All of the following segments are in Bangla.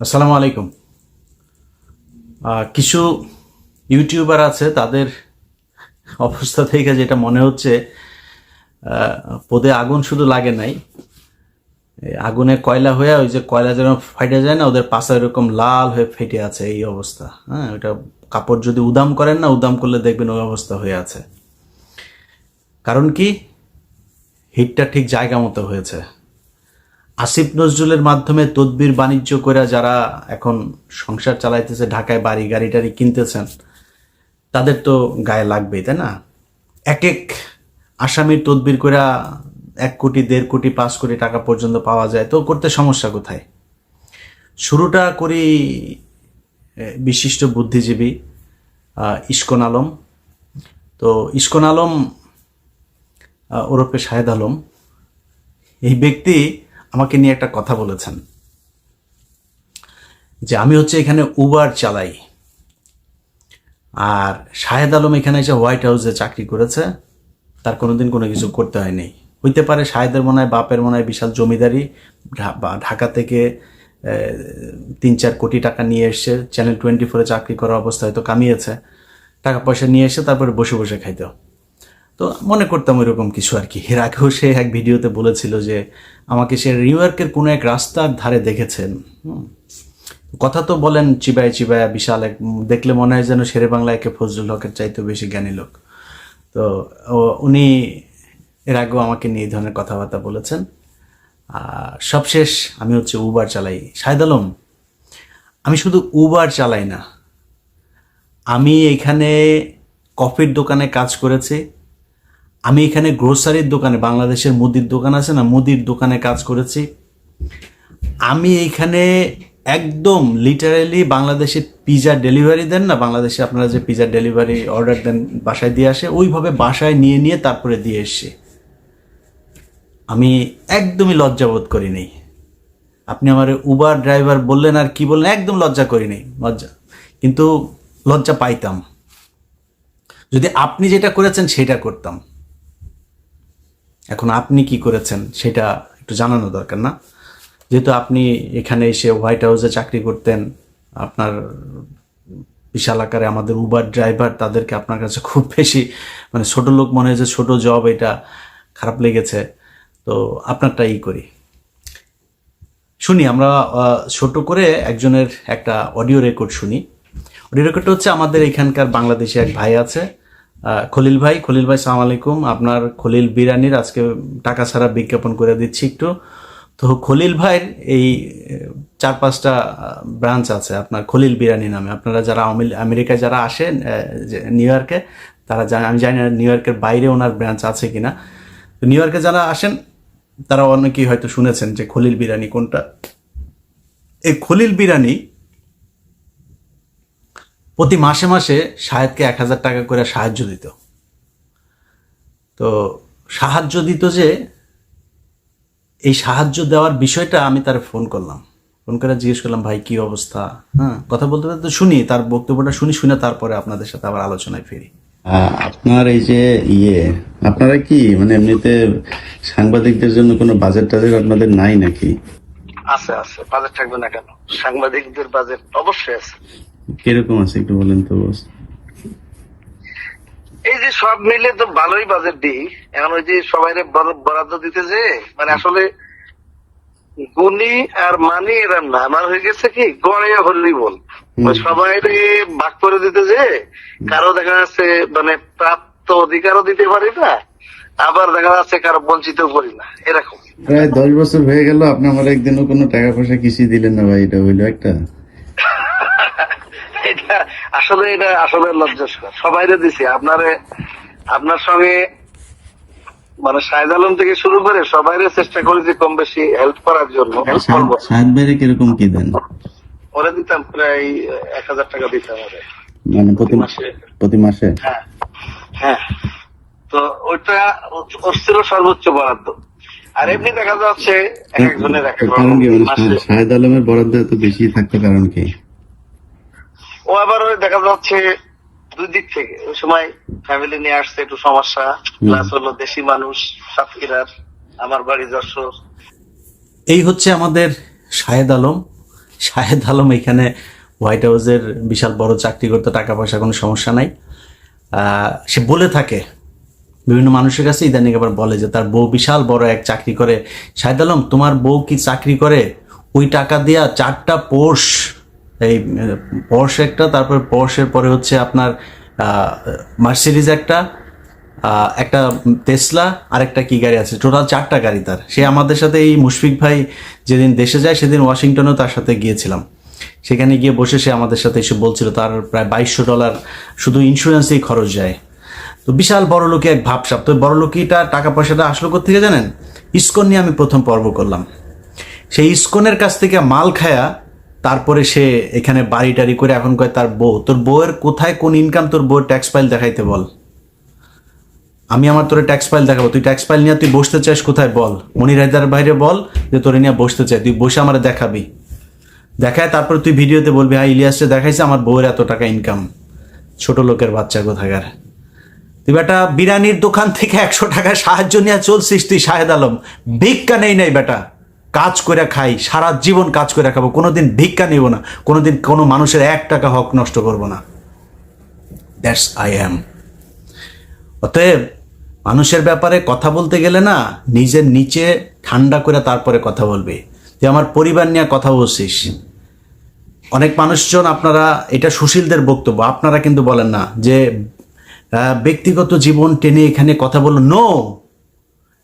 আসসালামু আলাইকুম। কিছু ইউটিউবার আছে, তাদের অবস্থা থেকে যেটা মনে হচ্ছে পদে আগুন শুধু লাগে নাই। আগুনে কয়লা হয়ে, ওই যে কয়লা যেন ফাইটে যায় না, ওদের পাশে এরকম লাল হয়ে ফেটে আছে এই অবস্থা। হ্যাঁ ওটা কাপড় যদি উদাম করেন না, উদাম করলে দেখবেন ওই অবস্থা হয়ে আছে। কারণ কি? হিটটা ঠিক জায়গা মতো হয়েছে। আসিফ নজরুলের মাধ্যমে তদবির বাণিজ্য করে যারা এখন সংসার চালাইতেছে, ঢাকায় বাড়ি গাড়ি টাড়ি কিনতেছেন, তাদের তো গায়ে লাগবেই, তাই না? এক এক আসামির তদবির করে এক কোটি, দেড় কোটি, পাঁচ কোটি টাকা পর্যন্ত পাওয়া যায়, তো করতে সমস্যা কোথায়? শুরুটা করি বিশিষ্ট বুদ্ধিজীবী ইস্কন আলম। তো ইস্কন আলম ওরফে শাহেদ আলম, এই ব্যক্তি আমাকে নিয়ে একটা কথা বলেছেন যে আমি হচ্ছে এখানে উবার চালাই। আর শাহেদ আলম এখানে এসে হোয়াইট হাউসে চাকরি করেছে। তার কোনোদিন কোনো কিছু করতে হয়নি। হইতে পারে শাহেদের মনে হয়, বাপের মনে হয় বিশাল জমিদারি। ঢাকা থেকে তিন চার কোটি টাকা নিয়ে এসছে চ্যানেল টোয়েন্টি ফোরে চাকরি করার অবস্থা হয়তো কামিয়েছে। টাকা পয়সা নিয়ে এসে তারপরে বসে বসে খাইতো। তো মনে করতাম ওইরকম কিছু আর কি। এর আগেও সে এক ভিডিওতে বলেছিল যে, আমাকে সে নিউ ইয়র্কের কোনো এক রাস্তার ধারে দেখেছেন। কথা তো বলেন চিবায় চিবায়া বিশাল এক দেখলে মনে হয় যেন শেরে বাংলা একে ফজলুল হকের চাইতে বেশি জ্ঞানী লোক। তো উনি এর আগেও আমাকে নিয়ে এই ধরনের কথাবার্তা বলেছেন। সবশেষ আমি হচ্ছে উবার চালাই। শাহেদ আলম, আমি শুধু উবার চালাই না। আমি এখানে কফির দোকানে কাজ করেছি। আমি এখানে গ্রোসারির দোকানে, বাংলাদেশের মুদির দোকান আছে না, মুদির দোকানে কাজ করেছি। আমি এইখানে একদম লিটারেলি বাংলাদেশে পিজা ডেলিভারি দেন না, বাংলাদেশে আপনারা যে পিজা ডেলিভারি অর্ডার দেন, বাসায় দিয়ে আসে, ওইভাবে বাসায় নিয়ে নিয়ে তারপরে দিয়ে এসছি। আমি একদমই লজ্জাবোধ করিনি আপনি আমার উবার ড্রাইভার বললেন আর কি বললেন, একদম লজ্জা করিনি লজ্জা। কিন্তু লজ্জা পাইতাম। যদি আপনি যেটা করেছেন, সেটা করতাম। এখন আপনি কি করেছেন সেটা একটু জানানো দরকার না। যেহেতু আপনি এখানে এসে হোয়াইট হাউসে চাকরি করতেন, আপনার বিশাল আকারে আমাদের উবার ড্রাইভার তাদেরকে আপনার কাছে খুব বেশি মানে ছোট লোক মনে হয়েছে ছোট জব এটা খারাপ লেগেছে। তো আপনারটা ই করি। শুনি, আমরা ছোট করে একজনের একটা অডিও রেকর্ড শুনি। অডিও রেকর্ডটা হচ্ছে আমাদের এখানকার বাংলাদেশে এক ভাই আছে খলিল ভাই খলিল ভাই, সালাম আলাইকুম। আপনার খলিল বিরানির আজকে টাকা ছাড়া বিজ্ঞাপন করে দিচ্ছি একটু। তো খলিল ভাইয়ের এই চার পাঁচটা ব্রাঞ্চ আছে আপনার খলিল বিরানি নামে। আপনারা যারা আমেরিকায় যারা আসেন নিউ ইয়র্কে, তারা জানে, আমি জানি না নিউ ইয়র্কের বাইরে ওনার ব্রাঞ্চ আছে কিনা। নিউ ইয়র্কে যারা আসেন, তারা অনেকেই হয়তো শুনেছেন যে খলিল বিরানি কোনটা। এই খলিল বিরানি প্রতি মাসে মাসে শাহেদকে এক হাজার টাকা করে সাহায্য দিত। তো সাহায্য দিত যে এই সাহায্য দেওয়ার বিষয়টা আমি তার ফোন করলাম। ফোন করে জিজ্ঞেস করলাম ভাই কি অবস্থা? হ্যাঁ কথা বলতে বলতে শুনি তার বক্তব্যটা শুনি শুনে তারপরে আপনাদের সাথে আবার আলোচনায় ফিরি। আপনার এই যে ইয়ে আপনারা কি মানে এমনিতে সাংবাদিকদের জন্য কোনো বাজেট টাজেট আপনাদের নাই নাকি? আছে আছে বাজেট থাকবে না কেন? সাংবাদিকদের বাজেট অবশ্যই আছে। কীরকম আছে একটু বলেন তো বস এই যে সব মিলে তো ভালোই বাজেট দিই। এখন ওই যে সবাই বরাদ্দ দিতে যে মানে আসলে গুণী আর মানি এরম না। আমার হয়ে গেছে কি গড়ে হলি বল। সবাই ভাগ করে দিতে যে কারও দেখা যাচ্ছে মানে প্রাপ্ত অধিকারও দিতে পারি না আবার দেখা যাচ্ছে কারও বঞ্চিত করি না। এরকম। প্রায় দশ বছর হয়ে গেল আপনি আমার একদিনও কোনো টাকা পয়সা কিছু দিলেন না ভাই এটা হইল একটা। এটা আসলে এটা আসলে লজ্জাস্কর। সবাইরে দিছি আপনারে আপনার সঙ্গে মানে শাহেদ আলম থেকে শুরু করে সবাইরে চেষ্টা করেছি কম বেশি হেল্প করার জন্য। করব সাত বাইরে কীরকম কি দেন? ওরে দিতাম প্রায় এক হাজার টাকা দিতে হবে মানে প্রতি মাসে। প্রতি মাসে? হ্যাঁ হ্যাঁ। তো ওর ছিল সর্বোচ্চ বরাদ্দ। আর এমনি দেখা যাচ্ছে এক একজনের এক মানে শাহেদ আলমের বরাদ্দ এত বেশি থাকতে কারণ কি? ও আবার ওই দেখা যাচ্ছে দুই দিক থেকে। ওই সময় ফ্যামিলি নিয়ে আসছে একটু সমস্যা। প্লাস হলো দেশি মানুষ সাতক্ষীরার আমার বাড়ি যশোর। এই হচ্ছে আমাদের শাহেদ আলম। শাহেদ আলম এখানে হোয়াইট হাউসের বিশাল বড় চাকরি করতে টাকা পয়সা কোনো সমস্যা নাই। আহ, সে বলে থাকে বিভিন্ন মানুষের কাছে ইদানিং আবার বলে যে তার বউ বিশাল বড় এক চাকরি করে। শাহেদ আলম তোমার বউ কি চাকরি করে? ওই টাকা দিয়া চারটা পোর্শ এই পোর্শ একটা, তারপর পোর্শের পরে হচ্ছে আপনার মার্সিডিজ একটা একটা তেসলা আর একটা কি গাড়ি আছে? টোটাল চারটা গাড়ি তার। সে আমাদের সাথে এই মুশফিক ভাই যেদিন দেশে যায়, সেদিন ওয়াশিংটনেও তার সাথে গিয়েছিলাম। সেখানে গিয়ে বসে সে আমাদের সাথে এসে বলছিল, তার প্রায় বাইশশো ডলার শুধু ইন্স্যুরেন্সেই খরচ যায়। তো বিশাল বড় লোকে এক ভাবসাব। তো বড় লোকিটা টাকা পয়সাটা আসলো থেকে জানেন? ইস্কন নিয়ে আমি প্রথম পর্ব করলাম। সেই ইস্কনের কাছ থেকে মাল খায়া তারপরে সে এখানে বাড়ি টাড়ি করে এখন কয় তার বউ, তোর বউয়ের কোথায় কোন ইনকাম তোর বউয়ের ট্যাক্স ফাইল দেখাইতে বল? আমি আমার তোর ট্যাক্স ফাইল দেখাবো। তুই ট্যাক্স ফাইল নিয়ে তুই বসতে চাস কোথায় বল? মনির হায়দার বাইরে বল যে তোরে নিয়ে বসতে চাই তুই বসে আমার দেখাবি। দেখায় তারপর তুই ভিডিওতে বলবি হ্যাঁ ইলিয়াসে দেখাইছে আমার বউয়ের এত টাকা ইনকাম ছোট লোকের বাচ্চা কোথাকার? তুই বেটা বিরিয়ানির দোকান থেকে একশো টাকা সাহায্য নিয়ে চলছিস তুই, শাহেদ আলম। ভিক্ষা নেই নাই বেটা। কাজ করে খাই, সারা জীবন কাজ করে খাব, কোনোদিন ভিক্ষা নিব না, কোনোদিন কোনো মানুষের এক টাকা হক নষ্ট করব না। দ্যাটস আই অ্যাম অতএব মানুষের ব্যাপারে কথা বলতে গেলে না, নিজের নিচে ঠান্ডা করে তারপরে কথা বলবে। যে আমার পরিবার নিয়ে কথা বলছিস। অনেক মানুষজন আপনারা, এটা সুশীলদের বক্তব্য, আপনারা কিন্তু বলেন না যে ব্যক্তিগত জীবন টেনে এখানে কথা বলল নো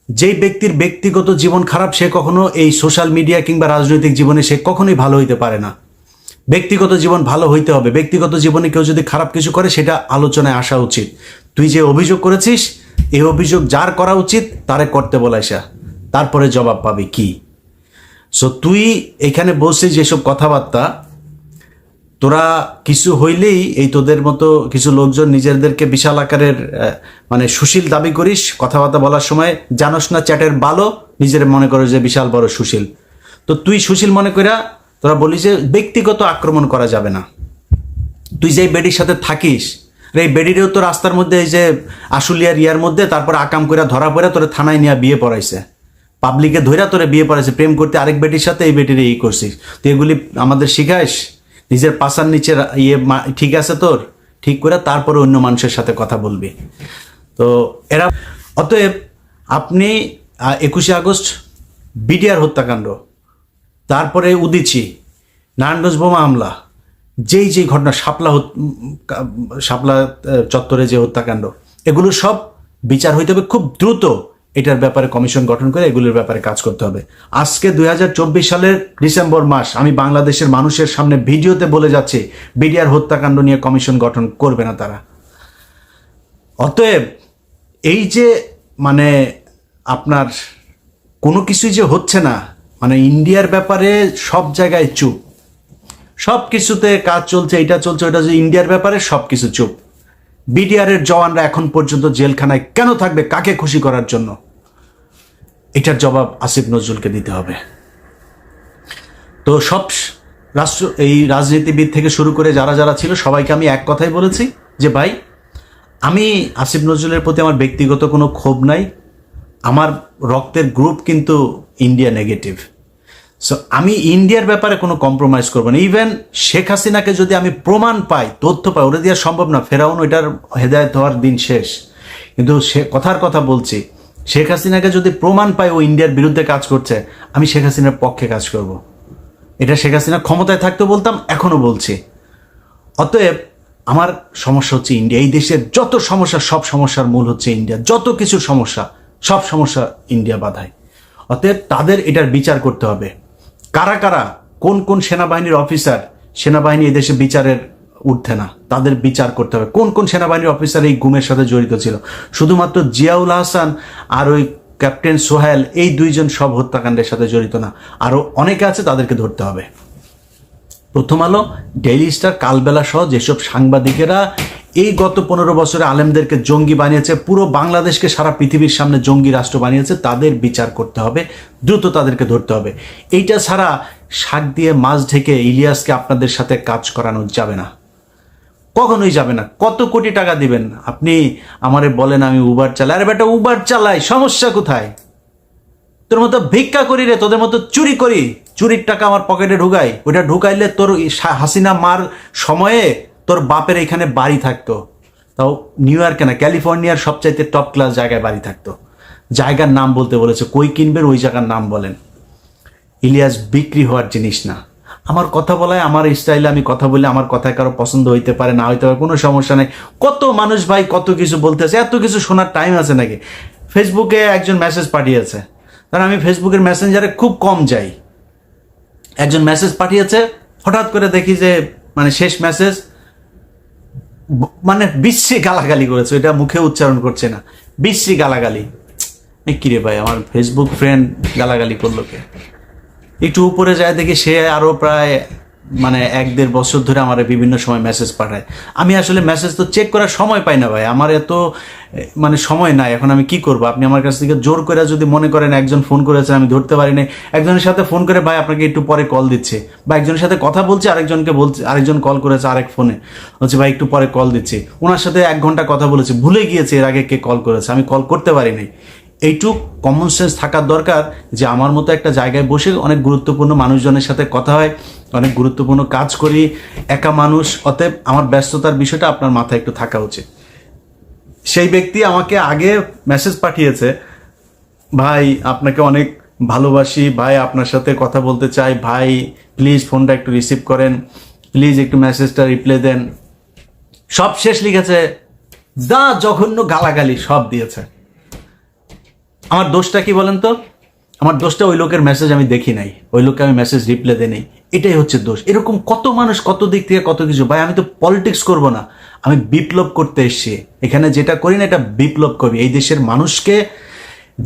যেই ব্যক্তির ব্যক্তিগত জীবন খারাপ, সে কখনো এই সোশ্যাল মিডিয়া কিংবা রাজনৈতিক জীবনে সে কখনোই ভালো হইতে পারে না। ব্যক্তিগত জীবন ভালো হইতে হবে। ব্যক্তিগত জীবনে কেউ যদি খারাপ কিছু করে, সেটা আলোচনায় আসা উচিত। তুই যে অভিযোগ করেছিস এই অভিযোগ যার করা উচিত, তারে করতে বলাইসা। তারপরে জবাব পাবি কি? সো তুই এখানে বলছিস যেসব কথাবার্তা তোরা কিছু হইলেই এই তোদের মতো কিছু লোকজন নিজেদেরকে বিশাল আকারের মানে সুশীল দাবি করিস, কথাবার্তা বলার সময় জানোস না চ্যাটের ভালো নিজের মনে করো যে বিশাল বড় সুশীল। তো তুই সুশীল মনে করিয়া তোরা বলিস যে ব্যক্তিগত আক্রমণ করা যাবে না। তুই যে বেডির সাথে থাকিস এই বেডিরেও তো রাস্তার মধ্যে এই যে আশুলিয়ার ইয়ার মধ্যে তারপর আকাম করে ধরা পড়ে তোরা থানায় নিয়ে বিয়ে পড়াইছে। পাবলিকে ধইরা তোরে বিয়ে পড়াইছে, প্রেম করতে আরেক বেটির সাথে এই বেটির এই করছিস। তুই এগুলি আমাদের শিখাইস? নিজের পাশার নিচে ইয়ে ঠিক আছে তোর? ঠিক করে তারপরে অন্য মানুষের সাথে কথা বলবি। তো এরা অতএব আপনি একুশে আগস্ট বিডিআর হত্যাকাণ্ড, তারপরে উদিচি, নারায়ণগঞ্জ বোমা হামলা, যেই যেই ঘটনা, শাপলা শাপলা চত্বরে যে হত্যাকাণ্ড, এগুলো সব বিচার হইতে হবে খুব দ্রুত। এটার ব্যাপারে কমিশন গঠন করে এগুলোর ব্যাপারে কাজ করতে হবে। আজকে দু হাজার চব্বিশ সালের ডিসেম্বর মাস, আমি বাংলাদেশের মানুষের সামনে ভিডিওতে বলে যাচ্ছি, বিডিআর হত্যাকাণ্ড নিয়ে কমিশন গঠন করবে না তারা। অতএব, এই যে মানে আপনার কোনো কিছুই যে হচ্ছে না মানে ইন্ডিয়ার ব্যাপারে সব জায়গায় চুপ। সব কিছুতে কাজ চলছে, এটা চলছে, ওটা ইন্ডিয়ার ব্যাপারে সব কিছু চুপ। বিডিআরের জওয়ানরা এখন পর্যন্ত জেলখানায় কেন থাকবে, কাকে খুশি করার জন্য? এটার জবাব আসিফ নজরুলকে দিতে হবে। তো সব রাষ্ট্র, এই রাজনীতিবিদ থেকে শুরু করে যারা যারা ছিল, সবাইকে আমি এক কথাই বলেছি যে, ভাই, আমি আসিফ নজরুলের প্রতি আমার ব্যক্তিগত কোনো ক্ষোভ নাই। আমার রক্তের গ্রুপ কিন্তু ইন্ডিয়া নেগেটিভ সো আমি ইন্ডিয়ার ব্যাপারে কোনো কম্প্রোমাইজ করব না। ইভেন শেখ হাসিনাকে যদি আমি প্রমাণ পাই, তথ্য পাই ওটা দেওয়া সম্ভব না। ফেরাউন ওইটার হেদায়ত হওয়ার দিন শেষ। কিন্তু সে কথার কথা বলছি শেখ হাসিনাকে যদি প্রমাণ পাই ও ইন্ডিয়ার বিরুদ্ধে কাজ করছে, আমি শেখ হাসিনার পক্ষে কাজ করব। এটা শেখ হাসিনা ক্ষমতায় থাকতে বলতাম এখনও বলছি। অতএব, আমার সমস্যা হচ্ছে ইন্ডিয়া এই দেশের যত সমস্যা, সব সমস্যার মূল হচ্ছে ইন্ডিয়া যত কিছু সমস্যা, সব সমস্যা ইন্ডিয়া বাধায়। অতএব, তাদের এটার বিচার করতে হবে। কারা কারা? কোন কোন সেনাবাহিনীর অফিসার? সেনাবাহিনী এদেশে বিচারের উঠতে না। তাদের বিচার করতে হবে। কোন কোন সেনাবাহিনীর অফিসার এই গুমের সাথে জড়িত ছিল? শুধুমাত্র জিয়াউল হাসান আর ওই ক্যাপ্টেন সোহেল এই দুইজন সব হত্যাকাণ্ডের সাথে জড়িত না। আরও অনেকে আছে তাদেরকে ধরতে হবে। প্রথম আলো ডেইলি স্টার কালবেলা সহ যেসব সাংবাদিকেরা এই গত পনেরো বছরে আলেমদেরকে জঙ্গি বানিয়েছে, পুরো বাংলাদেশকে সারা পৃথিবীর সামনে জঙ্গি রাষ্ট্র বানিয়েছে, তাদের বিচার করতে হবে, দ্রুত তাদেরকে ধরতে হবে। এইটা ছাড়া শাক দিয়ে মাছ ঢেকে ইলিয়াসকে আপনাদের সাথে কাজ করানো যাবে না। কখনোই যাবে না। কত কোটি টাকা দিবেন? আপনি আমারে বলেন আমি উবার চালাই। আরে বেটা উবার চালাই, সমস্যা কোথায়? তোর মতো ভিক্ষা করি রে, তোদের মতো চুরি করি। চুরির টাকা আমার পকেটে ঢুকাই ওটা ঢুকাইলে তোর হাসিনা মার সময়ে তোর বাপের এখানে বাড়ি থাকতো। তাও নিউ ইয়র্কে না, ক্যালিফোর্নিয়ার সবচাইতে টপ ক্লাস জায়গায় বাড়ি থাকতো। জায়গার নাম বলতে বলেছে, কই কিনবেন ওই জায়গার নাম বলেন। ইলিয়াস, বিক্রি হওয়ার জিনিস না। আমার কথা বলায়, আমার স্টাইলে আমি কথা বলে আমার কথায় কারও পছন্দ হইতে পারে, না হইতে পারে, কোনো সমস্যা নেই। কত মানুষ ভাই কত কিছু বলতেছে, এত কিছু শোনার টাইম আছে নাকি? ফেসবুকে একজন মেসেজ পাঠিয়েছে। কারণ আমি ফেসবুকের মেসেঞ্জারে খুব কম যাই। একজন মেসেজ পাঠিয়েছে, হঠাৎ করে দেখি যে মানে শেষ মেসেজ মানে বিশ্রী গালাগালি করেছে, এটা মুখে উচ্চারণ করছে না। বিশ্রী গালাগালি। কিরে ভাই, আমার ফেসবুক ফ্রেন্ড গালাগালি করল কে? একটু উপরে যায় দেখি সে আরও প্রায় মানে এক দেড় বছর ধরে আমার বিভিন্ন সময় মেসেজ পাঠায়। আমি আসলে মেসেজ তো চেক করার সময় পাই না ভাই। আমার এত মানে সময় নাই। এখন আমি কি করব? আপনি আমার কাছ থেকে জোর করে যদি মনে করেন একজন ফোন করেছে, আমি ধরতে পারি নাই। একজনের সাথে ফোন করে ভাই আপনাকে একটু পরে কল দিচ্ছে। বা একজনের সাথে কথা বলছে, আরেকজনকে বলছে, আরেকজন কল করেছে আরেক ফোনে হচ্ছে ভাই, একটু পরে কল দিচ্ছে। ওনার সাথে এক ঘণ্টা কথা বলেছে। ভুলে গিয়েছে এর আগে কে কল করেছে। আমি কল করতে পারি নাই। এইটুক কমন সেন্স থাকার দরকার যে আমার মতো একটা জায়গায় বসে অনেক গুরুত্বপূর্ণ মানুষজনের সাথে কথা হয়। অনেক গুরুত্বপূর্ণ কাজ করি, একা মানুষ, অতএব আমার ব্যস্ততার বিষয়টা আপনার মাথায় একটু থাকা উচিত। সেই ব্যক্তি আমাকে আগে মেসেজ পাঠিয়েছে, ভাই, আপনাকে অনেক ভালোবাসি, ভাই, আপনার সাথে কথা বলতে চাই, ভাই প্লিজ ফোনটা একটু রিসিভ করেন প্লিজ একটু মেসেজটা রিপ্লাই দেন। সব শেষ লিখেছে, যা জঘন্য গালাগালি সব দিয়েছে। আমার দোষটা কি বলেন তো? আমার দোষটা ওই লোকের মেসেজ আমি দেখি নাই, ওই লোককে আমি মেসেজ রিপ্লাই দিই নাই, এটাই হচ্ছে দোষ। এরকম কত মানুষ কত দিক থেকে কত কিছু, ভাই আমি তো পলিটিক্স করব না, আমি বিপ্লব করতে এসছি। এখানে যেটা করি না, এটা বিপ্লব করি। এই দেশের মানুষকে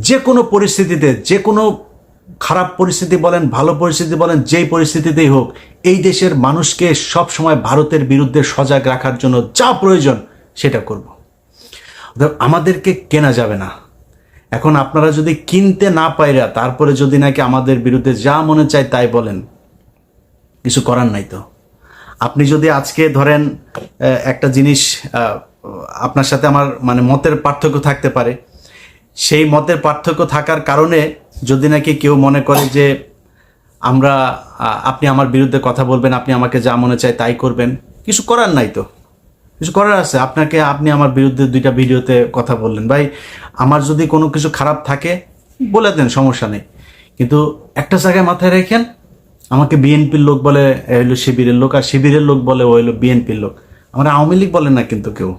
যে কোনো পরিস্থিতিতে, যে কোনো খারাপ পরিস্থিতি বলেন, ভালো পরিস্থিতি বলেন, যেই পরিস্থিতিতেই হোক, এই দেশের মানুষকে সব সময় ভারতের বিরুদ্ধে সজাগ রাখার জন্য যা প্রয়োজন, সেটা করব। আমাদেরকে কেনা যাবে না। এখন আপনারা যদি কিনতে না পাইরা তারপরে যদি নাকি আমাদের বিরুদ্ধে যা মনে চায় তাই বলেন। কিছু করার নাই তো। আপনি যদি আজকে ধরেন একটা জিনিস আপনার সাথে আমার মানে মতের পার্থক্য থাকতে পারে। সেই মতের পার্থক্য থাকার কারণে যদি নাকি কেউ মনে করে যে আমরা আপনি আমার বিরুদ্ধে কথা বলবেন, আপনি আমাকে যা মনে চায় তাই করবেন, কিছু করার নাই তো। কিছু করার আছে? আপনাকে, আপনি আমার বিরুদ্ধে দুইটা ভিডিওতে কথা বললেন। ভাই, আমার যদি কোনো কিছু খারাপ থাকে, বলে দেন, সমস্যা নেই। কিন্তু একটা জায়গায় মাথায় রেখেন, আমাকে বিএনপির লোক বলে হইল শিবিরের লোক, আর শিবিরের লোক বলে, ও হইল বিএনপির লোক। আমার আওয়ামী লীগ বলে না কিন্তু কেউ।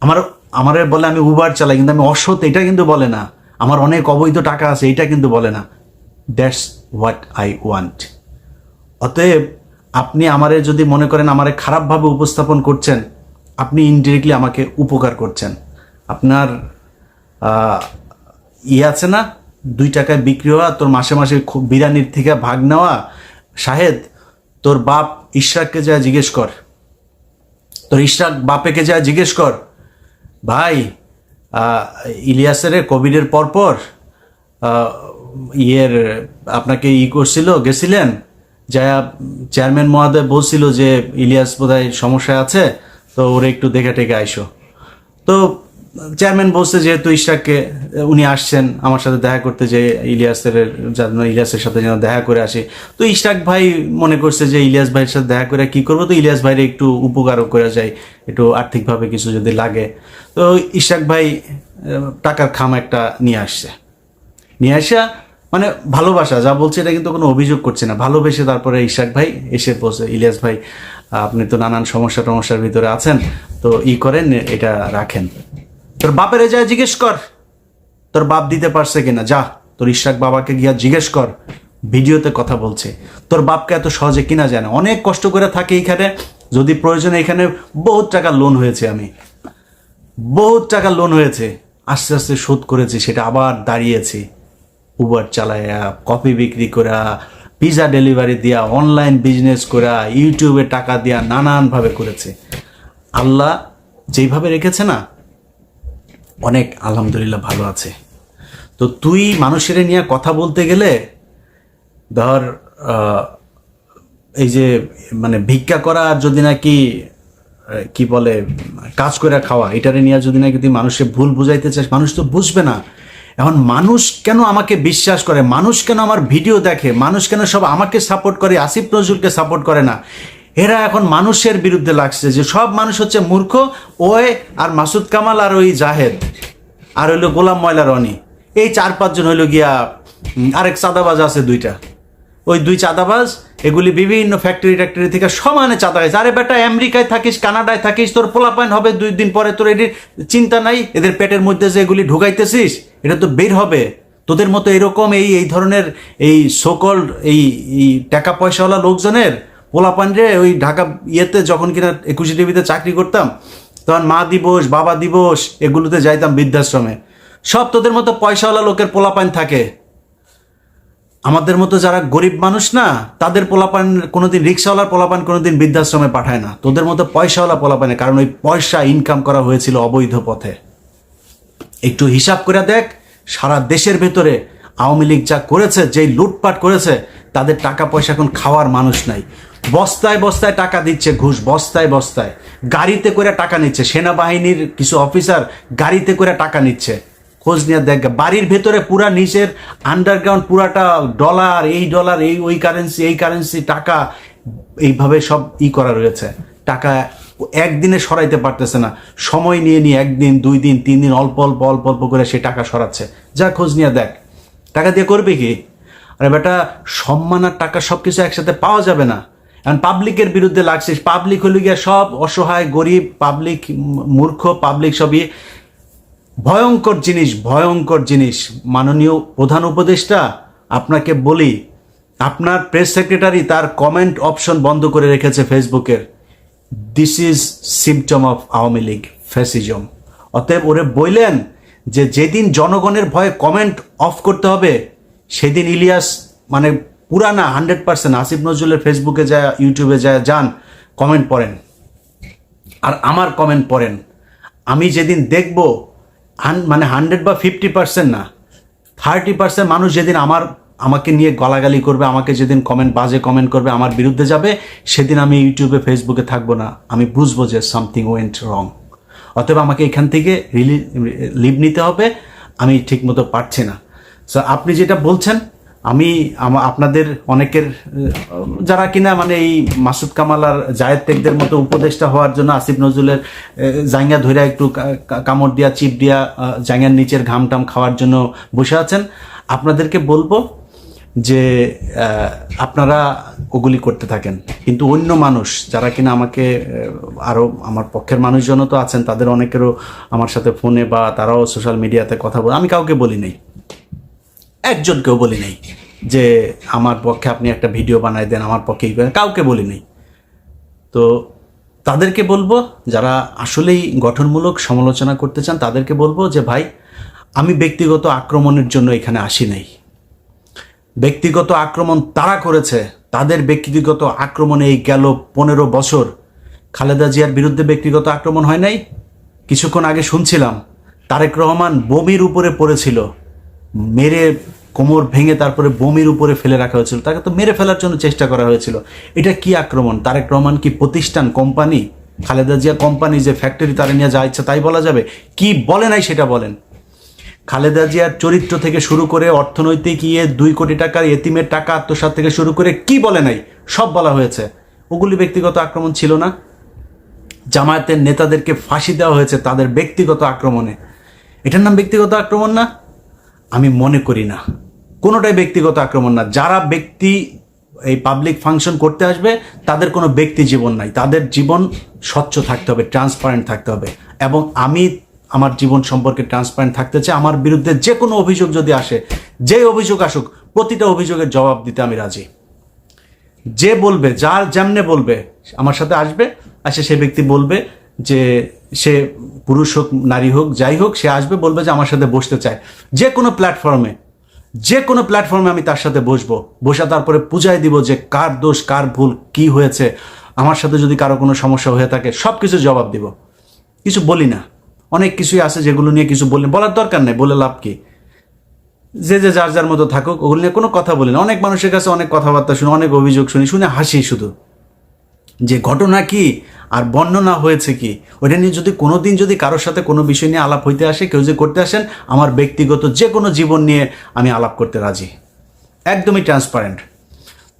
আমার আমার বলে আমি উবার চালাই, কিন্তু আমি অসৎ, এটা কিন্তু বলে না। আমার অনেক অবৈধ টাকা আছে, এটা কিন্তু বলে না। দ্যাটস হোয়াট আই ওয়ান্ট অতএব, আপনি আমারে যদি মনে করেন, আমারে খারাপভাবে উপস্থাপন করছেন আপনি ইনডিরেক্টলি আমাকে উপকার করছেন। আপনার ইয়ে আছে না? দুই টাকায় বিক্রি হওয়া, তোর মাসে মাসে খুব বিরিয়ানির থেকে ভাগ নেওয়া। শাহেদ, তোর বাপ ইশরাককে যা জিজ্ঞেস কর। তোর ইশরাক বাপেকে যা জিজ্ঞেস কর। ভাই ইলিয়াসের, কোভিডের পরপর ইয়ের, আপনাকে ই করছিল, গেছিলেন? যা চেয়ারম্যান মহোদয় বলছিল যে, ইলিয়াস বোধহয় সমস্যা আছে। তো ওরে একটু দেখে টেকে আইসো। তো চেয়ারম্যান বলছে যেহেতু ইশাককে উনি আসছেন আমার সাথে দেখা করতে, যে ইলিয়াসের, যেন ইলিয়াসের সাথে যেন দেখা করে আসি। তো ইশরাক ভাই মনে করছে যে ইলিয়াস ভাইয়ের সাথে দেখা করে কি করব? তো ইলিয়াস ভাইয়ের একটু উপকারও করে যায়, একটু আর্থিকভাবে কিছু যদি লাগে। তো ইশাক ভাই টাকার খাম একটা নিয়ে আসছে। নিয়ে আসা মানে ভালোবাসা, যা বলছে এটা কিন্তু কোনো অভিযোগ করছে না। ভালোবেসে তারপরে ইশাক ভাই এসে বসে ইলিয়াস ভাই আপনি তো নানান সমস্যা টমস্যার ভিতরে আছেন, তো ই করেন, এটা রাখেন। তোর বাপেরে যা জিজ্ঞেস কর, তোর বাপ দিতে পারছে কিনা, যা, তোর ইশাক বাবাকে গিয়া জিজ্ঞেস কর, ভিডিওতে কথা বলছে। তোর বাপকে এত সহজে কিনা জানে, অনেক কষ্ট করে থাকে এইখানে, যদি প্রয়োজনে এখানে বহুত টাকা লোন হয়েছে আমি। বহুত টাকা লোন হয়েছে, আস্তে আস্তে শোধ করেছি, সেটা আবার দাঁড়িয়েছি। উবার চালায়া কফি বিক্রি করা পিজা ডেলিভারি দেয়া অনলাইন বিজনেস করা ইউটিউবে টাকা দেয়া নানানভাবে করেছে। আল্লাহ যেইভাবে রেখেছে না, অনেক আলহামদুলিল্লাহ ভালো আছে। তো তুই মানুষের নিয়ে কথা বলতে গেলে, ধর এই যে মানে ভিক্ষা করা যদি নাকি কি বলে, কাজ করে খাওয়া, এটারে নিয়ে যদি নাকি তুই মানুষকে ভুল বুঝাইতে চাস, মানুষ তো বুঝবে না। এখন মানুষ কেন আমাকে বিশ্বাস করে? মানুষ কেন আমার ভিডিও দেখে? মানুষ কেন সব আমাকে সাপোর্ট করে? আসিফ নজরুলকে সাপোর্ট করে না? এরা এখন মানুষের বিরুদ্ধে লাগছে যে সব মানুষ হচ্ছে মূর্খ, ওয়ে আর মাসুদ কামাল আর ওই জাহেদ। আর হইল গোলাম ময়লা রনি। এই চার পাঁচজন হইল গিয়া আরেক চাঁদাবাজ আছে দুইটা। ওই দুই চাঁদাবাজ, এগুলি বিভিন্ন ফ্যাক্টরি ট্যাক্টরি থেকে সমানে চাঁদা খাইছে আরে বেটা, আমেরিকায় থাকিস, কানাডায় থাকিস, তোর পোলাপাইন হবে, দুই দিন পরে তোর এটির চিন্তা নাই, এদের পেটের মধ্যে যে এগুলি ঢুকাইতেছিস, এটা তো বের হবে। তোদের মতো এরকম এই এই ধরনের এই সকল এই টাকা পয়সাওয়ালা লোকজনের পোলাপান রে ওই ঢাকা ইয়েতে যখন কিনা একুশে টিভিতে চাকরি করতাম, তখন মা দিবস, বাবা দিবস, এগুলোতে যাইতাম বৃদ্ধাশ্রমে। সব তোদের মতো পয়সাওয়ালা লোকের পোলাপান থাকে। আমাদের মতো যারা গরিব মানুষ না, তাদের পোলাপান কোনোদিন রিক্সাওয়ালার পোলাপান কোনোদিন বৃদ্ধাশ্রমে পাঠায় না। তোদের মতো পয়সাওয়ালা পোলাপানে কারণ ওই পয়সা ইনকাম করা হয়েছিল অবৈধ পথে। একটু হিসাব করে দেখ, সারা দেশের ভেতরে আওয়ামী লীগ যা করেছে, যেই লুটপাট করেছে, তাদের টাকা পয়সা এখন খাওয়ার মানুষ নাই। বস্তায় বস্তায় টাকা দিচ্ছে ঘুষ, বস্তায় বস্তায়। গাড়িতে করে টাকা নিচ্ছে, সেনাবাহিনীর কিছু অফিসার গাড়িতে করে টাকা নিচ্ছে। খোঁজ নিয়ে দেখ। বাড়ির ভেতরে পুরা নিচের আন্ডারগ্রাউন্ড পুরাটা ডলার এই ডলার এই, ওই কারেন্সি এই কারেন্সি টাকা, এইভাবে সব ই করা রয়েছে। টাকা একদিনে সরাইতে পারতেছে না। সময় নিয়ে নিয়ে একদিন, দুই দিন, তিন দিন অল্প অল্প অল্প অল্প করে সে টাকা সরাচ্ছে। যা খোঁজ নিয়ে দেখ। টাকা দিয়ে করবে কি? আরে বেটা, সম্মান আর টাকা সব কিছু একসাথে পাওয়া যাবে না। এখন পাবলিকের বিরুদ্ধে লাগছিস। পাবলিক হলে গিয়ে সব অসহায়, গরিব পাবলিক মূর্খ পাবলিক সবই ভয়ঙ্কর জিনিস ভয়ঙ্কর জিনিস। মাননীয় প্রধান উপদেষ্টা, আপনাকে বলি, আপনার প্রেস সেক্রেটারি তার কমেন্ট অপশন বন্ধ করে রেখেছে ফেসবুকের this is symptom of Awami League fascism অতএব ওরে বললেন যে যেদিন জনগণের ভয়ে কমেন্ট অফ করতে হবে, সেদিন ইলিয়াস মানে পুরানা হান্ড্রেড পার্সেন্ট আসিফ নজরুলের ফেসবুকে যায় ইউটিউবে যায়, যান কমেন্ট পড়েন। আর আমার কমেন্ট পড়েন। আমি যেদিন দেখব মানে হান্ড্রেড বা ফিফটি পার্সেন্ট না, থার্টি পার্সেন্ট মানুষ যেদিন আমার, আমাকে নিয়ে গলাগালি করবে, আমাকে যেদিন কমেন্ট, বাজে কমেন্ট করবে, আমার বিরুদ্ধে যাবে, সেদিন আমি ইউটিউবে, ফেসবুকে থাকব না। আমি বুঝব যে সামথিং ওয়েন্ট রং অতএব আমাকে এখান থেকে রিলি লিভ নিতে হবে, আমি ঠিকমতো পারছি না। সো আপনি যেটা বলছেন আমি আপনাদের অনেকের যারা কিনা মানে এই মাসুদ কামাল আর জায়েদ টেকদের মতো উপদেষ্টা হওয়ার জন্য আসিফ নজরুলের জাঙ্গা ধরে একটু কামড় দিয়া, চিপ দিয়া জাঙ্গার নিচের ঘাম টাম খাওয়ার জন্য বসে আছেন। আপনাদেরকে বলব যে আপনারা ওগুলি করতে থাকেন। কিন্তু অন্য মানুষ যারা কিনা আমাকে আরও আমার পক্ষের মানুষজনও তো আছেন, তাদের অনেকেরও আমার সাথে ফোনে বা তারাও সোশ্যাল মিডিয়াতে কথা বলে, আমি কাউকে বলি নাই। একজনকেও বলি নাই যে আমার পক্ষে আপনি একটা ভিডিও বানাই দেন, আমার পক্ষে কাউকে বলি নাই। তো তাদেরকে বলব, যারা আসলেই গঠনমূলক সমালোচনা করতে চান, তাদেরকে বলব যে, ভাই, আমি ব্যক্তিগত আক্রমণের জন্য এখানে আসি নাই। ব্যক্তিগত আক্রমণ তারা করেছে, তাদের ব্যক্তিগত আক্রমণে এই গেল পনেরো বছর খালেদা জিয়ার বিরুদ্ধে ব্যক্তিগত আক্রমণ হয় নাই। কিছুক্ষণ আগে শুনছিলাম, তারেক রহমান বমির উপরে পড়েছিল। মেরে কোমর ভেঙে তারপরে বমির উপরে ফেলে রাখা হয়েছিল। তাকে তো মেরে ফেলার জন্য চেষ্টা করা হয়েছিল। এটা কি আক্রমণ? তারেক রহমান কি প্রতিষ্ঠান, কোম্পানি? খালেদা জিয়া কোম্পানি যে ফ্যাক্টরি তারা নিয়ে যা ইচ্ছা তাই বলা যাবে? কি বলে নাই সেটা বলেন। খালেদা জিয়ার চরিত্র থেকে শুরু করে অর্থনৈতিক ইয়ে দুই কোটি টাকার এতিমের টাকা আত্মসাৎ থেকে শুরু করে কি বলে নাই? সব বলা হয়েছে। ওগুলি ব্যক্তিগত আক্রমণ ছিল না। জামায়াতের নেতাদেরকে ফাঁসি দেওয়া হয়েছে তাদের ব্যক্তিগত আক্রমণে। এটার নাম ব্যক্তিগত আক্রমণ না? আমি মনে করি না। কোনোটাই ব্যক্তিগত আক্রমণ না। যারা ব্যক্তি এই পাবলিক ফাংশন করতে আসবে, তাদের কোনো ব্যক্তি জীবন নাই। তাদের জীবন স্বচ্ছ থাকতে হবে ট্রান্সপারেন্ট থাকতে হবে। এবং আমি আমার জীবন সম্পর্কে ট্রান্সপারেন্ট থাকতে চাই। আমার বিরুদ্ধে যে কোনো অভিযোগ যদি আসে যে অভিযোগ আসুক, প্রতিটা অভিযোগের জবাব দিতে আমি রাজি। যে বলবে, যার যেমনে বলবে, আমার সাথে আসবে আসে সে ব্যক্তি বলবে যে সে পুরুষ হোক, নারী হোক, যাই হোক, সে আসবে, বলবে যে আমার সাথে বসতে চায়। যে কোনো প্ল্যাটফর্মে যে কোনো প্ল্যাটফর্মে আমি তার সাথে বসবো। বসে তারপরে পূজায় দিব যে কার দোষ, কার ভুল, কি হয়েছে। আমার সাথে যদি কারও কোনো সমস্যা হয়ে থাকে সব কিছু জবাব দিব। কিছু বলি না। অনেক কিছুই আছে যেগুলো নিয়ে কিছু বলি বলার দরকার নেই, বলে লাভ কি? যে যে যার যার মতো থাকুক, ওগুলো নিয়ে কোনো কথা বলি না। অনেক মানুষের কাছে অনেক কথাবার্তা শুনি, অনেক অভিযোগ শুনি, শুনে হাসি শুধু। যে ঘটনা কি? আর বর্ণনা হয়েছে কি? ওইটা নিয়ে যদি কোনো দিন যদি কারোর সাথে কোনো বিষয় নিয়ে আলাপ হইতে আসে, কেউ যদি করতে আসেন, আমার ব্যক্তিগত যে কোনো জীবন নিয়ে আমি আলাপ করতে রাজি। একদমই ট্রান্সপারেন্ট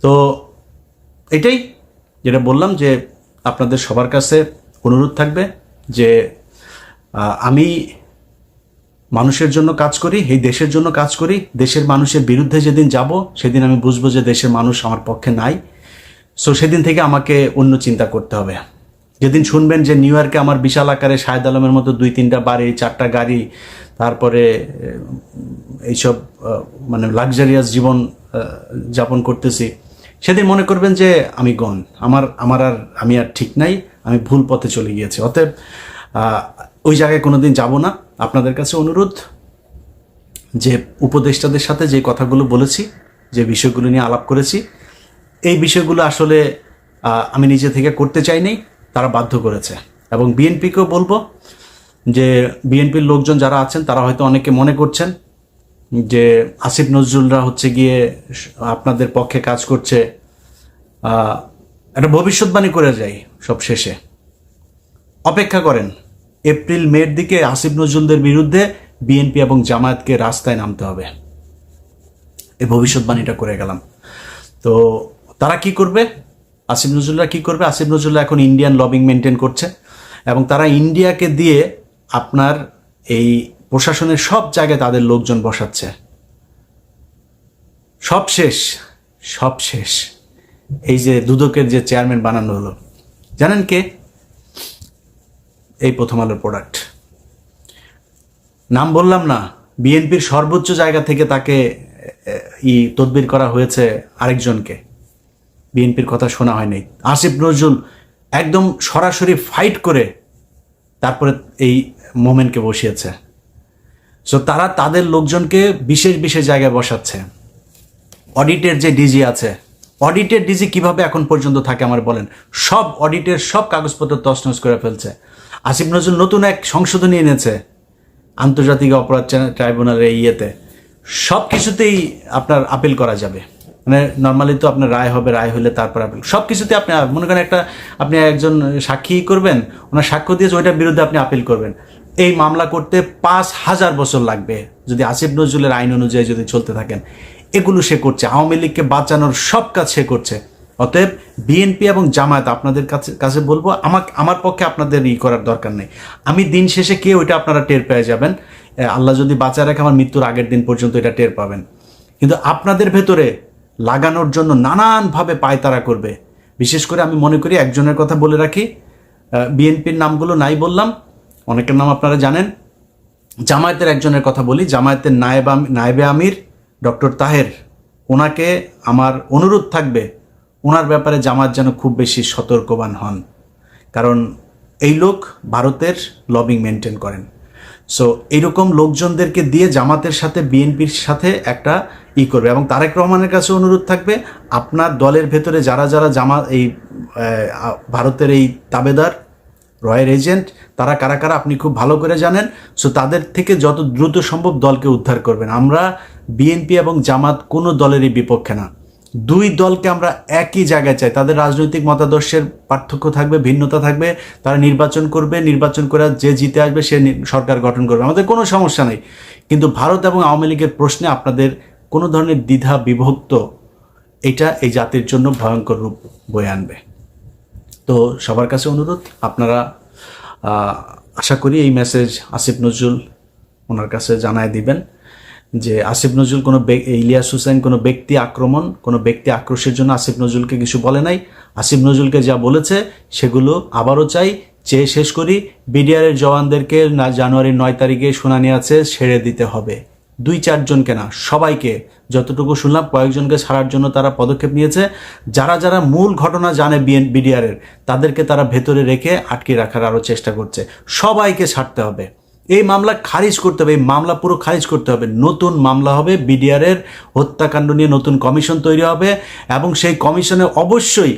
তো এটাই যেটা বললাম যে আপনাদের সবার কাছে অনুরোধ থাকবে যে আমি মানুষের জন্য কাজ করি, এই দেশের জন্য কাজ করি, দেশের মানুষের বিরুদ্ধে যেদিন যাব, সেদিন আমি বুঝব যে দেশের মানুষ আমার পক্ষে নাই। সো সেদিন থেকে আমাকে অন্য চিন্তা করতে হবে। যেদিন শুনবেন যে নিউ ইয়র্কে আমার বিশাল আকারে শাহেদ আলমের মতো দুই, তিনটা বাড়ি, চারটা গাড়ি, তারপরে এইসব মানে লাক্সারিয়াস জীবন যাপন করতেছি, সেদিন মনে করবেন যে আমি গণ। আমার আমার আর, আমি আর ঠিক নাই, আমি ভুল পথে চলে গিয়েছি। অতএব ওই জায়গায় কোনো দিন যাব না। আপনাদের কাছে অনুরোধ যে উপদেষ্টাদের সাথে যে কথাগুলো বলেছি, যে বিষয়গুলো নিয়ে আলাপ করেছি, এই বিষয়গুলো আসলে আমি নিজে থেকে করতে চাইনি তারা বাধ্য করেছে। এবং বিএনপিকেও বলব যে বিএনপির লোকজন যারা আছেন, তারা হয়তো অনেকে মনে করছেন যে আসিফ নজরুলরা হচ্ছে গিয়ে আপনাদের পক্ষে কাজ করছে একটা ভবিষ্যৎবাণী করে যাই সব শেষে। অপেক্ষা করেন, এপ্রিল মের দিকে আসিফ নজরুলদের বিরুদ্ধে বিএনপি এবং জামায়াতকে রাস্তায় নামতে হবে। এই ভবিষ্যৎবাণীটা করে গেলাম। তো তারা কি করবে? আসিফ নজরুলরা কি করবে? আসিফ নজরুল্লাহ এখন ইন্ডিয়ান লবিং মেনটেন করছে এবং তারা ইন্ডিয়াকে দিয়ে আপনার এই প্রশাসনের সব জায়গায় তাদের লোকজন বসাচ্ছে। সব শেষ সব শেষ। এই যে দুদকের যে চেয়ারম্যান বানানো হলো। জানেন কে? এই প্রথম আলোর প্রোডাক্ট নাম বললাম না বিএনপির সর্বোচ্চ জায়গা থেকে তাকে ই তদবির করা হয়েছে আরেকজনকে। বিএনপির কথা শোনা হয়নি। আসিফ নজরুল একদম সরাসরি ফাইট করে তারপরে এই মোমেন্টকে বসিয়েছে। সো তারা তাদের লোকজনকে বিশেষ বিশেষ জায়গায় বসাচ্ছে। অডিটের যে ডিজি আছে অডিটের ডিজি কীভাবে এখন পর্যন্ত থাকে আমার বলেন। সব অডিটের সব কাগজপত্র তছনছ করে ফেলছে। আসিফ নজরুল নতুন এক সংশোধনী এনেছে আন্তর্জাতিক অপরাধ ট্রাইব্যুনালের ইয়েতে। সব কিছুতেই আপনার আপিল করা যাবে। মানে নর্মালি তো আপনার রায় হবে, রায় হলে তারপর আপিল সব কিছুতে আপনি, মনে করেন একটা, আপনি একজন সাক্ষী করবেন, ওনার সাক্ষ্য দিয়েছে, ওইটার বিরুদ্ধে আপনি আপিল করবেন। এই মামলা করতে পাঁচ হাজার বছর লাগবে, যদি আসিফ নজরুলের আইন অনুযায়ী যদি চলতে থাকেন। এগুলো সে করছে, আওয়ামী লীগকে বাঁচানোর সব কাজ সে করছে। অতএব বিএনপি এবং জামায়াত আপনাদের কাছে কাছে বলব, আমাকে, আমার পক্ষে আপনাদের ই করার দরকার নেই। আমি দিন শেষে কে ওইটা আপনারা টের পেয়ে যাবেন। আল্লাহ যদি বাঁচা রাখে, আমার মৃত্যুর আগের দিন পর্যন্ত এটা টের পাবেন। কিন্তু আপনাদের ভেতরে লাগানোর জন্য নানানভাবে পায়তারা করবে। বিশেষ করে আমি মনে করি একজনের কথা বলে রাখি বিএনপির নামগুলো নাই বললাম, অনেকের নাম আপনারা জানেন। জামায়াতের একজনের কথা বলি, জামায়াতের নায়েব নায়েবে আমির ডক্টর তাহের। ওনাকে আমার অনুরোধ থাকবে, ওনার ব্যাপারে জামায়াত যেন খুব বেশি সতর্কবান হন। কারণ এই লোক ভারতের লবিং মেনটেন করেন। সো এইরকম লোকজনদেরকে দিয়ে জামাতের সাথে, বিএনপির সাথে একটা ই করবে। এবং তারেক রহমানের কাছে অনুরোধ থাকবে, আপনার দলের ভেতরে যারা যারা জামা, এই ভারতের এই তাবেদার রয়্যাল এজেন্ট, তারা কারা কারা আপনি খুব ভালো করে জানেন সো তাদের থেকে যত দ্রুত সম্ভব দলকে উদ্ধার করবেন। আমরা বিএনপি এবং জামাত কোনো দলেরই বিপক্ষে না। দুই দলকে আমরা একই জায়গায় চাই। তাদের রাজনৈতিক মতাদর্শের পার্থক্য থাকবে, ভিন্নতা থাকবে। তারা নির্বাচন করবে, নির্বাচন করে যে জিতে আসবে, সে সরকার গঠন করবে। আমাদের কোনো সমস্যা নেই। কিন্তু ভারত এবং আওয়ামী লীগের প্রশ্নে আপনাদের কোনো ধরনের দ্বিধা বিভক্ত, এটা এই জাতির জন্য ভয়ঙ্কর রূপ বয়ে আনবে। তো সবার কাছে অনুরোধ, আপনারা আশা করি এই মেসেজ আসিফ নজরুল ওনার কাছে জানায় দিবেন। যে আসিফ নজরুল কোনো ইলিয়াস হুসেন কোনো ব্যক্তি আক্রমণ, কোনো ব্যক্তি আক্রোশের জন্য আসিফ নজরুলকে কিছু বলে নাই। আসিফ নজরুলকে যা বলেছে সেগুলো আবারও চাই, চেয়ে শেষ করি। বিডিআরের জওয়ানদেরকে না জানুয়ারির নয় তারিখে শুনানি আছে, ছেড়ে দিতে হবে। দুই চারজনকে না, সবাইকে যতটুকু শুনলাম, কয়েকজনকে ছাড়ার জন্য তারা পদক্ষেপ নিয়েছে। যারা যারা মূল ঘটনা জানে বিডিআরের, তাদেরকে তারা ভেতরে রেখে আটকে রাখার আরও চেষ্টা করছে। সবাইকে ছাড়তে হবে। এই মামলা খারিজ করতে হবে, এই মামলা পুরো খারিজ করতে হবে। নতুন মামলা হবে, বিডিআরের হত্যাকাণ্ড নিয়ে নতুন কমিশন তৈরি হবে এবং সেই কমিশনে অবশ্যই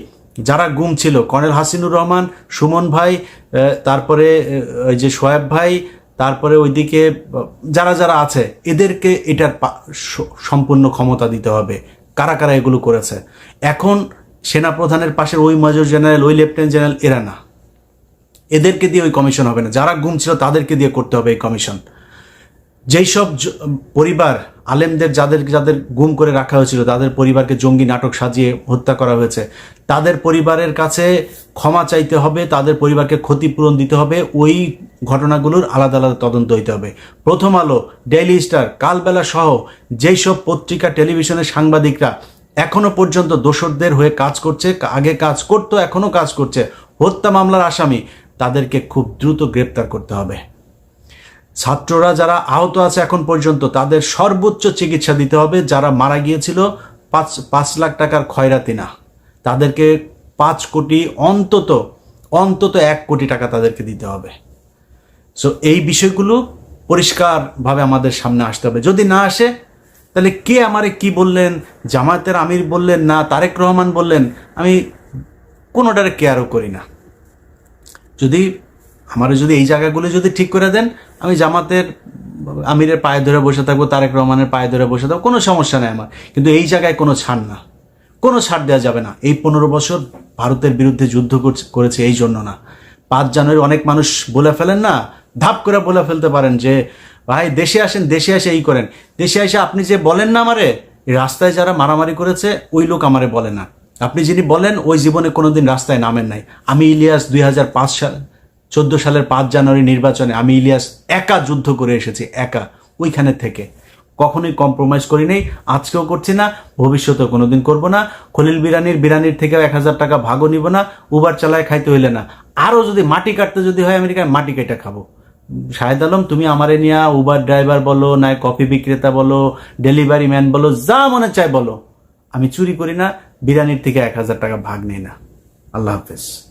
যারা গুম ছিল, কর্নেল হাসিনুর রহমান, সুমন ভাই তারপরে ওই যে সোয়েব ভাই, তারপরে ওইদিকে যারা যারা আছে, এদেরকে এটার সম্পূর্ণ ক্ষমতা দিতে হবে। কারা কারা এগুলো করেছে? এখন সেনাপ্রধানের পাশের ওই মেজর জেনারেল, ওই লেফটেন্যান্ট জেনারেল, এরা না। এদেরকে দিয়ে ওই কমিশন হবে না। যারা গুম ছিল তাদেরকে দিয়ে করতে হবে এই কমিশন। যেই সব পরিবার, আলেমদের যাদের যাদের গুম করে রাখা হয়েছিল, তাদের পরিবারকে জঙ্গি নাটক সাজিয়ে হত্যা করা হয়েছে, তাদের পরিবারের কাছে ক্ষমা চাইতে হবে, তাদের পরিবারকে ক্ষতিপূরণ দিতে হবে, ওই ঘটনাগুলোর আলাদা আলাদা তদন্ত হইতে হবে। প্রথম আলো, ডেইলি স্টার, কালবেলা সহ যেই সব পত্রিকা টেলিভিশনের সাংবাদিকরা এখনও পর্যন্ত দোষরদের হয়ে কাজ করছে, আগে কাজ করতো, এখনও কাজ করছে। হত্যা মামলার আসামি তাদেরকে খুব দ্রুত গ্রেপ্তার করতে হবে। ছাত্ররা যারা আহত আছে এখন পর্যন্ত, তাদের সর্বোচ্চ চিকিৎসা দিতে হবে। যারা মারা গিয়েছিল, পাঁচ পাঁচ লাখ টাকার ক্ষয়রাতি না। তাদেরকে পাঁচ কোটি, অন্তত অন্তত এক কোটি টাকা তাদেরকে দিতে হবে। সো এই বিষয়গুলো পরিষ্কারভাবে আমাদের সামনে আসতে হবে। যদি না আসে, তাহলে কে আমারে কি বললেন? জামায়াতের আমির বললেন না, তারেক রহমান বললেন, আমি কোনোটারে কেয়ারও করি না। যদি আমার যদি এই জায়গাগুলো যদি ঠিক করে দেন, আমি জামাতের আমিরের পায়ে ধরে বসে থাকব, তারেক রহমানের পায়ে ধরে বসে থাকব, কোনো সমস্যা নেই আমার। কিন্তু এই জায়গায় কোনো ছাড় না। কোনো ছাড় দেওয়া যাবে না। এই পনেরো বছর ভারতের বিরুদ্ধে যুদ্ধ করছে- এই জন্য না। পাঁচ জানুয়ারি অনেক মানুষ বলে ফেলেন না, ধাপ করে বলে ফেলতে পারেন যে, ভাই, দেশে আসেন, দেশে এসে এই করেন। দেশে এসে আপনি যে বলেন না আমারে, রাস্তায় যারা মারামারি করেছে, ওই লোক আমারে বলে না। আপনি যিনি বলেন ওই জীবনে কোনোদিন রাস্তায় নামেন নাই। আমি ইলিয়াস দুই হাজার পাঁচ সাল, চোদ্দ সালের পাঁচ জানুয়ারি নির্বাচনে আমি ইলিয়াস একা যুদ্ধ করে এসেছি, একা, ওইখানে থেকে। কখনোই কম্প্রোমাইজ করি নাই, আজকেও করছি না, ভবিষ্যতেও কোনোদিন করব না, খলিল বিরানির বিরানির থেকেও এক হাজার টাকা ভাগও নিব না, উবার চালায় খাইতে হইলে না। আরও যদি মাটি কাটতে যদি হয় আমেরিকায়, মাটি কেটে খাব। শাহেদ আলম, তুমি আমারে নিয়ে উবার ড্রাইভার বলো নয় কফি বিক্রেতা বলো, ডেলিভারি ম্যান বলো, যা মনে চায় বলো। আমি চুরি করি না বিরিয়ানির থেকে এক হাজার টাকা ভাগ নেই না। আল্লাহ হাফেজ।